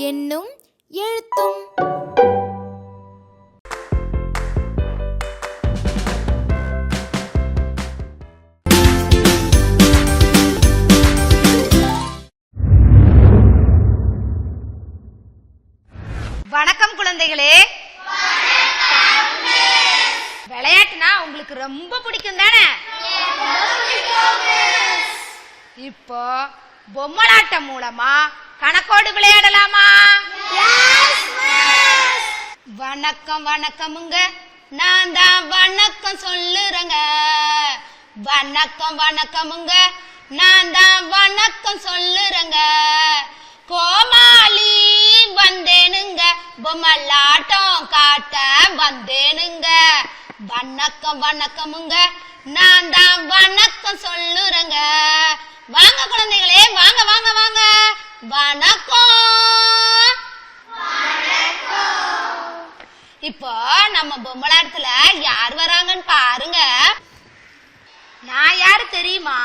என்னும் எழுத்தும். குழந்தைகளே. விளையாட்டுனா உங்களுக்கு ரொம்ப பிடிக்கும் தானே? இப்போ பொம்மலாட்டம் மூலமா கணக்கோடு விளையாடலாமா? வணக்கம் வணக்கமுங்க. நான் தான் வணக்கம் சொல்லுறங்க. வணக்கம் வணக்கமுங்க. நான் தான் வணக்கம் சொல்லுறேங்க கோமாளி வந்தேனுங்க பொம்மலாட்டம் காட்ட வந்தேனுங்க. வணக்கம் வணக்கமுங்க. நான் தான் வணக்கம் சொல்லுறேங்க. வாங்க குழந்தைகளே வாங்க வாங்க வாங்க. வணக்கம். இப்போ நம்ம பொம்மலாட்டத்துல யார் வராங்கன்னு பாருங்க. நான் யாரு தெரியுமா?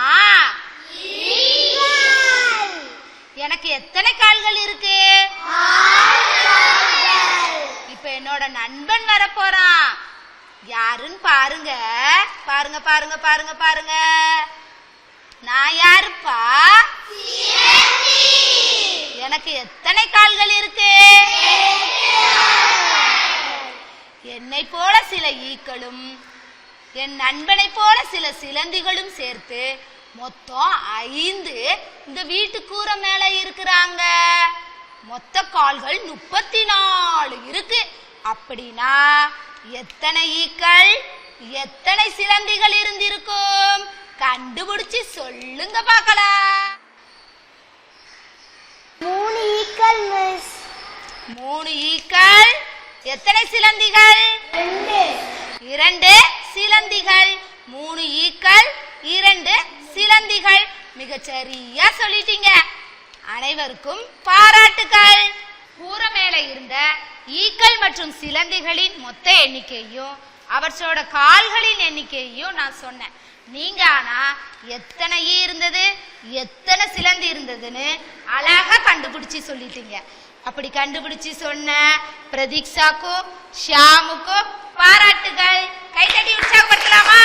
எனக்கு எத்தனை கால்கள் இருக்கு? என்னோட நண்பன் வரப்போறான் யாருன்னு பாருங்க. பாருங்க பாருங்க பாருங்க பாருங்க. நான் யாருப்பா? எனக்கு எத்தனை கால்கள் இருக்கு? என்னை போல சில ஈக்களும் என் நண்பனை போல சில சிலந்திகளும் சேர்த்து மொத்தம் ஐந்து இந்த வீட்டு கூரை மேல இருக்கிறாங்க. மொத்த கால்கள் முப்பத்தி நாலு இருக்கு. அப்படின்னா எத்தனை ஈக்கள் எத்தனை சிலந்திகள் இருந்திருக்கும்? கண்டுபிடிச்சு சொல்லுங்க பார்க்கலாம். மூணு ஈக்கள் மிஸ் மூணு ஈக்கள் எத்தனை சிலந்திகள்? இரண்டு. சிலந்திகள். மூணு ஈக்கள் இரண்டு சிலந்திகள். மிகச் சரியா சொல்லிட்டீங்க. அனைவருக்கும் இருந்த ஈக்கள் மற்றும் சிலந்திகளின் மொத்த எண்ணிக்கையும் அவற்றோட கால்களின் எண்ணிக்கையும் நான் சொன்னேன். நீங்க ஆனா எத்தனை ஈ இருந்தது எத்தனை சிலந்தி இருந்ததுன்னு அழகா கண்டுபிடிச்சு சொல்லிட்டீங்க. அப்படி கண்டுபிடிச்சு சொன்ன பிரதீக்ஷாக்கும் ஷியாமுக்கும் பாராட்டுகள். கைதட்டி உற்சாகப்படுத்தலாமா?